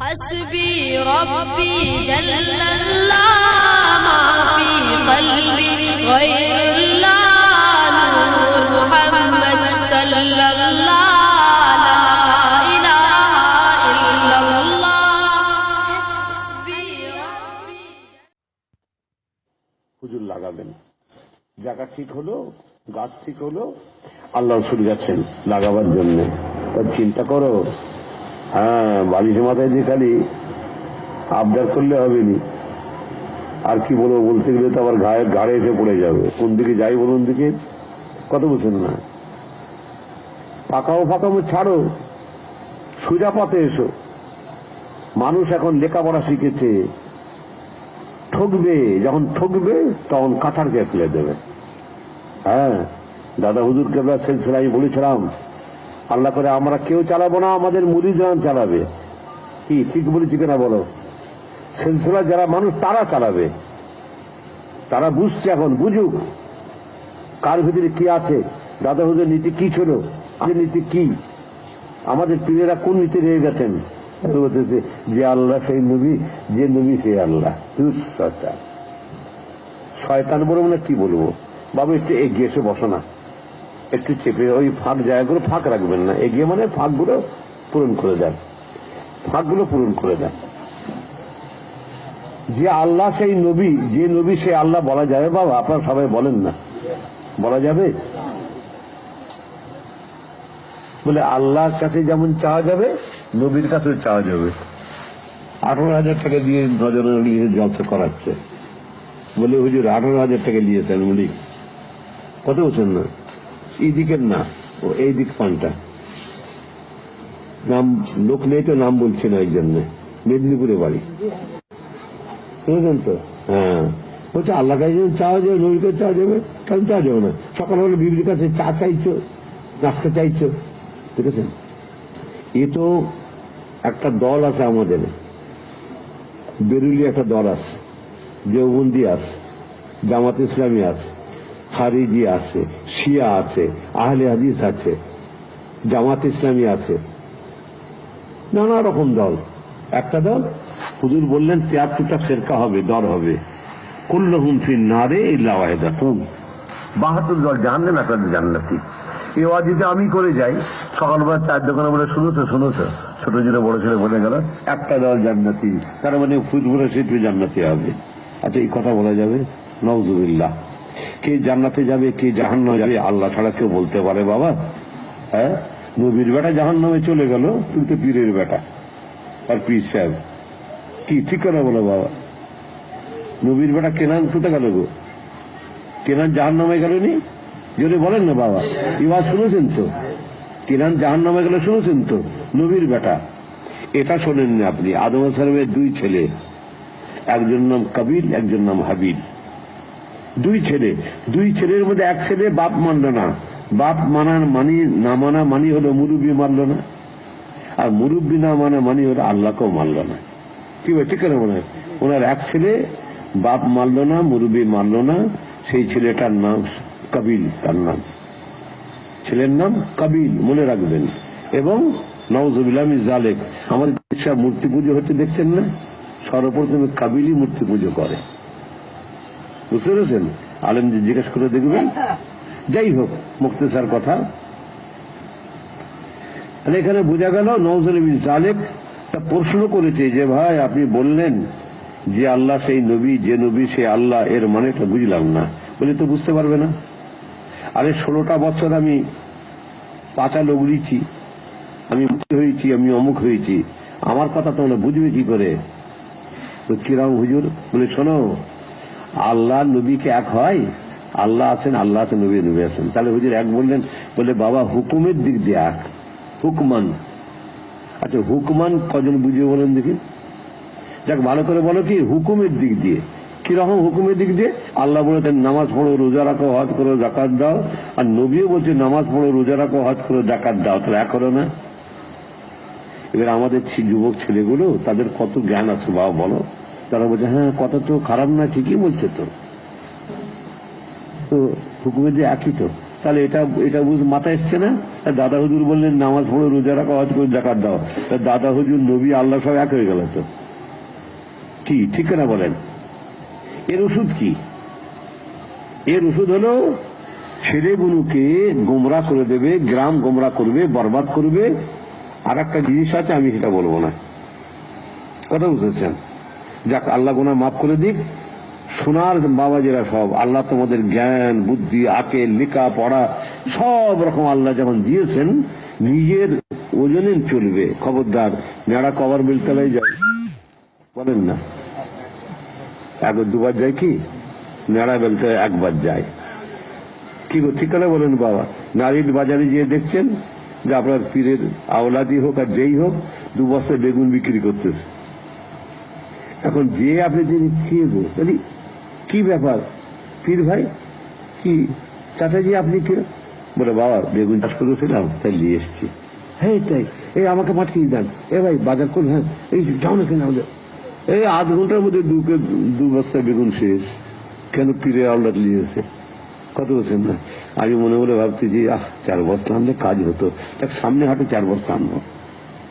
حسبي ربي جل الله ما في قلبي غير الله نور محمد صلى الله لا إله إلا الله حسبي ربي হুজুর লাগাবেন জায়গা ঠিক হলো গাছ ঠিক হলো আল্লাহ রসুল গেছেন লাগাবার জন্য তার চিন্তা করো হ্যাঁ বালিশের মাথায় যে খালি আবদার করলে হবে নি আর কি বলব, বলতে গেলে তো আবার গায়ে গাড়ে এসে পড়ে যাবে। কোন দিকে যাই বলুন দিকে কত বলছেন না। ফাঁকাও ফাঁকামো ছাড়ো। সুজা পথে এসো। মানুষ এখন লেখাপড়া শিখেছে। ঠকবে, যখন ঠকবে, তখন কাঁঠারকে ফেলে দেবে। হ্যাঁ দাদা হুজুর কেবলা সিলসিলা আমি বলেছিলাম আল্লাহ করে, আমরা কেউ চালাবো না, আমাদের মুরিদান চালাবে। কি, ঠিক বলেছি কিনা বলো? সিলসিলা যারা মানুষ, তারা চালাবে। তারা বুঝছে এখন, বুঝুক। কার ভিতরে কি আছে? দাদা হুজুর, নীতি কি ছিল? আমাদের নীতি কি? আমাদের পীরেরা কোন নীতি রয়ে গেছেন? যে আল্লাহ সেই নবী, যে নবী সেই আল্লাহ। শয়তান। বলব না কি বলব? বাবু, একটু এগিয়ে এসে বসো না। একটু চেপে ওই ফাঁক জায়গাগুলো ফাঁক রাখবেন না। এগিয়ে মানে ফাঁকগুলো পূরণ করে দেন। ফাঁকগুলো পূরণ করে দেন। যে আল্লাহ সেই নবী, যে নবী সেই আল্লাহ বলা যাবে বাবা, আপনারা সবাই বলেন না। বলা যাবে? বলে আল্লাহর কাছে যেমন চাওয়া যাবে, নবীর কাছেও চাওয়া যাবে। আঠারো হাজার টাকা দিয়ে নজরে নিয়ে জলসা করাচ্ছে। বলে হুজুর, আঠারো হাজার টাকা নিয়েছেন বলি। কত বলছেন না? এই দিকের না ও এই দিক পানটা নাম, লোক নেই তো নাম বলছে না এই জন্য। মেদিনীপুরে বাড়ি। বুঝলেন তো? হ্যাঁ। বলছে, আল্লাহ কাছে চাওয়া যাবে নবীর কাছে চাওয়া যাবে কেন চাওয়া যাবে না? সকালবেলা বিবির কাছে চা চাইছো, নাস্তা চাইছো ঠিক আছে এ তো একটা দল আছে আমাদের। বেরুলি একটা দল আছে, দেওবন্দি আছে, জামাত ইসলামী আছে। খারিজি আছে, শিয়া আছে, আহলে হাদিস আছে, জামাত ইসলামী আছে। নানা রকম দল। একটা দল, হুজুর বললেন তিয়াত্তরটা ফেরকা হবে, দর হবে। কুল্লহুম ফিন নারে ইল্লা ওয়াহিদাতুম বাহাত্তর দল জানলেন একটা জান্নাতি। এই ওয়াজ যদি আমি করে যাই, সকালবেলা চার দোকানে বলে শুনেছো শুনেছো ছোট ছোট বড় ছেলে বলে গেল, একটা দল জান্নাতি, তার মানে ফুটবলে সিটু জান্নাতি হবে। আচ্ছা এই কথা বলা যাবে? নওজুবিল্লাহ কে জান্নাতে যাবে, কে জাহান্ন যাবে, আল্লাহ ছাড়া কেউ বলতে পারে বাবা। হ্যাঁ? নবীর বেটা জাহান্নামে চলে গেল, তুই তো পীরের বেটা। আর পীর সাহেব, কি ঠিক করে বলো বাবা? নবীর বেটা কেনান কোথায় গেল গো? কেনান জাহান নামে গেল নি? যদি বলেন না বাবা এবার শুনেছেন তো? কেনান জাহান নামে গেলে শুনেছেন তো? নবীর বেটা, এটা শোনেননি আপনি, আদম সালামের দুই ছেলে। একজন নাম কবির একজন নাম হাবিল। দুই ছেলে। দুই ছেলের মধ্যে এক ছেলে বাপ মানল না। বাপ মানার মানি, না মানা মানি হলো মুরুবি মানল না। আর মুরব্বী না মানা মানি হলো আল্লাহকেও মানল না। কি ঠিক আছে মনে হয়? ওনার এক ছেলে বাপ মানল না, মুরব্বী মানল না। সেই ছেলেটার নাম কবিল, তার নাম। ছেলের নাম কবিল, মনে রাখবেন। এবং নওজুবিলামি জালেক আমাদের মূর্তি পুজো হচ্ছে, দেখছেন না? সর্বপ্রথমে কাবিলই মূর্তি পুজো করে। বুঝতে পেরেছেন? আলেম যে জিজ্ঞেস করে দেখবেন। যাই হোক, মুক্তেসার কথা। তাহলে এখানে বোঝা গেল, নওজুল জালেক তা প্রশ্ন করেছে যে, ভাই, আপনি বললেন যে আল্লাহ সেই নবী, যে নবী সে আল্লাহ, এর মানে তো বুঝলাম না। বলে তো বুঝতে পারবে না। আরে ষোলোটা বছর আমি পাচা লগড়িছি, আমি হয়েছি, আমি অমুক হয়েছি। আমার কথা তোমরা বুঝবে কি করে? তো কিরাম হুজুর বলে, শোনো আল্লাহ নবীকে এক হয়, আল্লাহ আছেন আল্লাহ আছেন নবী নবী আছেন। তাহলে হুজুর এক বললেন, বলে বাবা, হুকুমের দিক দিয়ে এক। হুকমান। আচ্ছা হুকমান কজন বুঝিয়ে বলেন দেখি। যাক, ভালো করে বলো কি, হুকুমের দিক দিয়ে। কীরকম হুকুমের দিক দিয়ে? আল্লাহ বলেছেন, নামাজ পড়ো, রোজা রাখো, হজ করো জাকাত দাও। আর নবীও বলছে, নামাজ পড়ো, রোজা রাখো, হজ করো জাকাত দাও। তাহলে এক করো না। এবার আমাদের যুবক ছেলেগুলো, তাদের কত জ্ঞান আছে, বাবা, বলো। তারা বলছে হ্যাঁ কথা তো খারাপ না ঠিকই বলছে তো। তো হুকুমের যে একই তো। তাহলে এটা এটা বুঝ মাথায় এসছে না? দাদা হুজুর বললেন, নামাজ পড়ে রোজা রাখা, হজ করে জাকাত দাও। তা দাদা হুজুর, নবী, আল্লাহ সব এক হয়ে গেল তো। কি, ঠিক না বলেন? এর ওষুধ কি? এর ওষুধ হলো, ছেলেগুলোকে গোমরা করে দেবে, গ্রাম গোমরা করবে, বরবাদ করবে। আর একটা জিনিস আছে, আমি সেটা বলব না। কথা বুঝেছেন? যাক, আল্লাহ গোনা মাফ করে দিক। সোনার বাবাজিরা সব, আল্লাহ তোমাদের জ্ঞান, বুদ্ধি, আকেল লেখা পড়া, সব রকম আল্লাহ যখন দিয়েছেন, নিজের ওজনে চলবে। খবরদার, নেড়া কভার বিলতলায় যায়। বলেন না। একবার দুবার যায় কি? নেড়া বেলতে একবার যায়। কি ঠিক কথা বলেন বাবা। নারীর বাজারে গিয়ে দেখছেন যে আপনার পীরের আওলাদি হোক আর যেই হোক দু বস্তা বেগুন বিক্রি করতেছে। এখন যে আপনি যদি খেয়ে গো তাহলে কি ব্যাপার? পীর ভাই, কি চাচাজি আপনি কি? বলে, বাবা, বেগুন চাষ করেছিলাম, তাই নিয়ে এসছি। হ্যাঁ তাই। এই আমাকে পাঠিয়ে দেন। এ ভাই, বাজার করুন হ্যাঁ এই যাও না কেন আমাদের? এই আধ ঘণ্টার মধ্যে দু কে- দু বস্তা বেগুন শেষ। কেন পীরে আওলাদ নিয়েছে? কত বলছেন না? আমি মনে মনে ভাবছি যে আহ, চার বস্তা আনলে কাজ হতো। সামনে হাটে চার বস্তা আনব।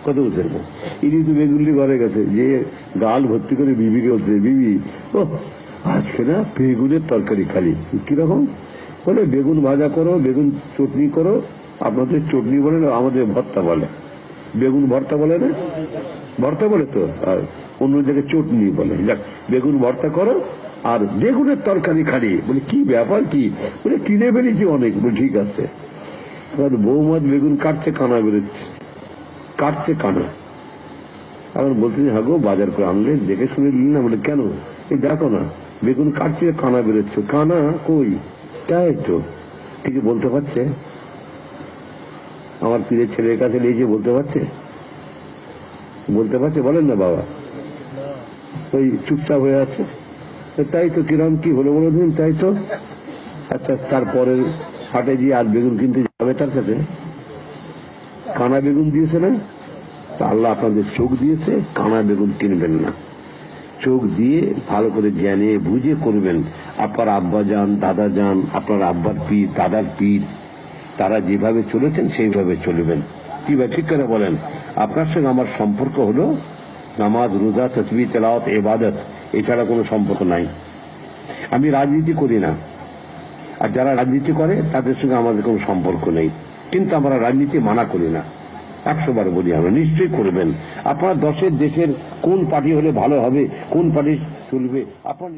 কত বলছেন না ইনি তো বেগুনলি ঘরে গেছে, যে গাল ভর্তি করে বিবিকে বলছে, বিবি ও আজকে না বেগুনের তরকারি খালি। কীরকম বলে, বেগুন ভাজা করো, বেগুন চটনি করো। আপনাদের চটনি বলে না, আমাদের ভর্তা বলে। বেগুন ভর্তা বলে না? ভর্তা বলে তো? আর অন্য জায়গায় চটনি বলে। যাক, বেগুন ভর্তা করো, আর বেগুনের তরকারি খালি। বলে, কি ব্যাপার কি? বলে, কিনে বেরিয়েছি অনেক। ঠিক আছে। বৌমাদ বেগুন কাটছে কানা বেরোচ্ছে। কাটছে কানা? আবার বলতে হ্যাঁ গো বাজার করে আনলে দেখে শুনে দিলি না বলে কেন? এই দেখো না, বেগুন কাটছে, কানা বেরোচ্ছে। কানা কই? তাই তো কিছু বলতে পারছে? আমার পীরের ছেলের কাছে নিয়ে যেয়ে বলতে পারছে? বলতে পারছে? বলেন না বাবা। ওই চুপচাপ হয়ে আছে। তাই তো কিরম কি হলো বলে দিন তাই তো। আচ্ছা তারপরে হাটে গিয়ে আর বেগুন কিনতে যাবে তার কাছে কানা বেগুন দিয়েছে না? তা আল্লাহ আপনাদের চোখ দিয়েছে, কানা বেগুন কিনবেন না। চোখ দিয়ে ভালো করে জ্ঞানে বুঝে করবেন, আপনার আব্বা যান, দাদা যান, আপনার আব্বার পীর, দাদার পীর, তারা যেভাবে চলেছেন সেইভাবে চলবেন। কি ভাই ঠিক করে বলেন? আপনার সঙ্গে আমার সম্পর্ক হলো নামাজ, রোজা তসবি তেলাওয়াত এবাদত এছাড়া কোনো সম্পর্ক নাই। আমি রাজনীতি করি না। আর যারা রাজনীতি করে, তাদের সঙ্গে আমাদের কোনো সম্পর্ক নেই। কিন্তু আমরা রাজনীতি মানা করি না। একশো বার বলি আমরা, নিশ্চয়ই করবেন। আপনার দশের দেশের কোন পার্টি হলে ভালো হবে, কোন পার্টি চলবে, আপনার